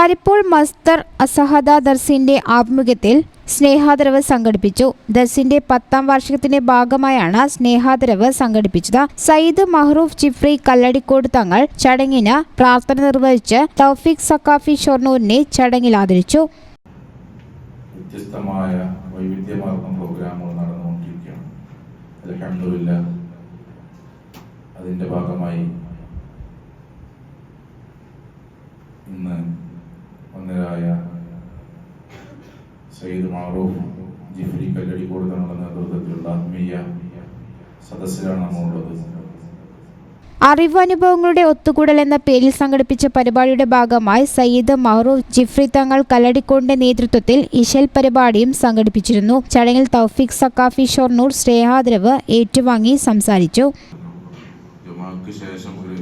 കരിപ്പോൾ മസ്തർ അസഹദ ദർസിന്റെ ആഭിമുഖ്യത്തിൽ സ്നേഹാദരവ് സംഘടിപ്പിച്ചു. ദർസിന്റെ പത്താം വാർഷികത്തിന്റെ ഭാഗമായാണ് സ്നേഹാദരവ് സംഘടിപ്പിച്ചത്. സയ്യിദ് മഹ്റൂഫ് ജിഫ്രി കല്ലടിക്കോട് തങ്ങൾ ചടങ്ങിന് പ്രാർത്ഥന നിർവഹിച്ച് തൗഫീഖ് സക്കാഫി ഷൊർണൂരിനെ ചടങ്ങിൽ ആദരിച്ചു. വ്യത്യസ്തമായ വൈവിധ്യമാർന്ന പ്രോഗ്രാമുകൾ നടന്നുകൊണ്ടിരിക്കുകയാണ്. അലഹമില്ല അതിന്റെ ഭാഗമായി ഇന്ന് വന്നരായ സയ്യിദ് മാറൂഫ് ജിഫ്രി കല്ലടിക്കോട് തങ്ങളുടെ നേതൃത്വത്തിലുള്ള ആത്മീയ സദസ്സിലാണ് നമ്മളുള്ളത്. അറിവനുഭവങ്ങളുടെ ഒത്തുകൂടൽ എന്ന പേരിൽ സംഘടിപ്പിച്ച പരിപാടിയുടെ ഭാഗമായി സയ്യിദ് മഹ്റൂഫ് ജിഫ്രി തങ്ങൾ കല്ലടിക്കോടിന്റെ നേതൃത്വത്തിൽ ഇഷൽ പരിപാടിയും സംഘടിപ്പിച്ചിരുന്നു. ചടങ്ങിൽ തൗഫിക് സക്കാഫി ഷൊർണൂർ സ്നേഹാദരവ് ഏറ്റുവാങ്ങി സംസാരിച്ചു. ശേഷം ഒരു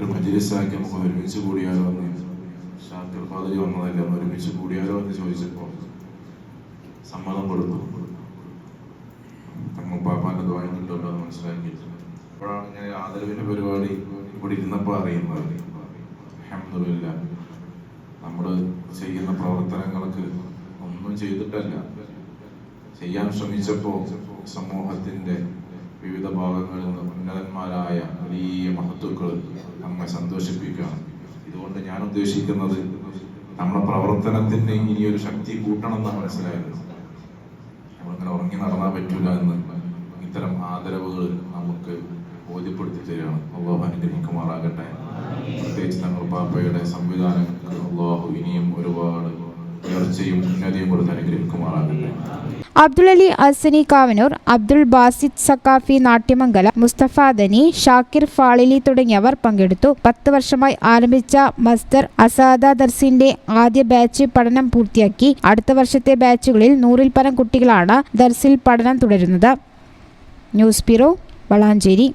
ഒരു മജിലിസാക്കി നമുക്ക് ഒരുമിച്ച് കൂടിയാലോ എന്ന് ഷാക്കിർ ഫാദരി വന്നതല്ലേ? ഒന്ന് ഒരുമിച്ച് കൂടിയാലോ എന്ന് ചോദിച്ചപ്പോൾ സമ്മതം കൊടുത്തു. തങ്ങൾ പാപ്പാന്റെ ദ്വാരം കിട്ടുമല്ലോ എന്ന് മനസ്സിലാക്കിയിട്ട് അപ്പോഴാണ് ഇങ്ങനെ ആദരവിന്റെ പരിപാടി ഇവിടെ ഇരുന്നപ്പോൾ അറിയുന്നത്. അഹമ്മദില്ല നമ്മൾ ചെയ്യുന്ന പ്രവർത്തനങ്ങൾക്ക് ഒന്നും ചെയ്തിട്ടല്ല. ചെയ്യാൻ ശ്രമിച്ചപ്പോൾ സമൂഹത്തിന്റെ വിവിധ ഭാഗങ്ങളിൽ നിന്ന് വലിയ മഹത്വക്കൾ നമ്മെ സന്തോഷിപ്പിക്കുകയാണ് ഇതുകൊണ്ട് ഞാൻ ഉദ്ദേശിക്കുന്നത് നമ്മുടെ പ്രവർത്തനത്തിന് ഒരു ശക്തി കൂട്ടണം എന്നാണ് മനസ്സിലായത്. നമ്മളിങ്ങനെ ഉറങ്ങി നടന്നാൽ പറ്റൂല എന്ന് ഇത്തരം ആദരവുകൾ നമുക്ക് ബോധ്യപ്പെടുത്തി തരികയാണ്. അള്ളാഹു അനുഗ്രഹിക്കുമാറാകട്ടെ. പ്രത്യേകിച്ച് തങ്ങൾ പാപ്പയുടെ സംവിധാനങ്ങൾക്ക് അള്ളാഹു ഇനിയും ഒരുപാട് അനുഗ്രഹിക്കുമാറാകട്ടെ. അബ്ദുൽ അലി അസനി കാവനൂർ അബ്ദുൾ ബാസിദ് സക്കാഫി നാട്യമംഗല മുസ്തഫ ദനി ഷാക്കിർ ഫാളിലി തുടങ്ങിയവർ പങ്കെടുത്തു. പത്ത് വർഷമായി ആരംഭിച്ച മസ്തർ അസാദ ദർസിന്റെ ആദ്യ ബാച്ച് പഠനം പൂർത്തിയാക്കി. അടുത്ത വർഷത്തെ ബാച്ചുകളിൽ നൂറിൽ പരം കുട്ടികളാണ് ദർസിൽ പഠനം തുടരുന്നത്. News bureau Valanchery.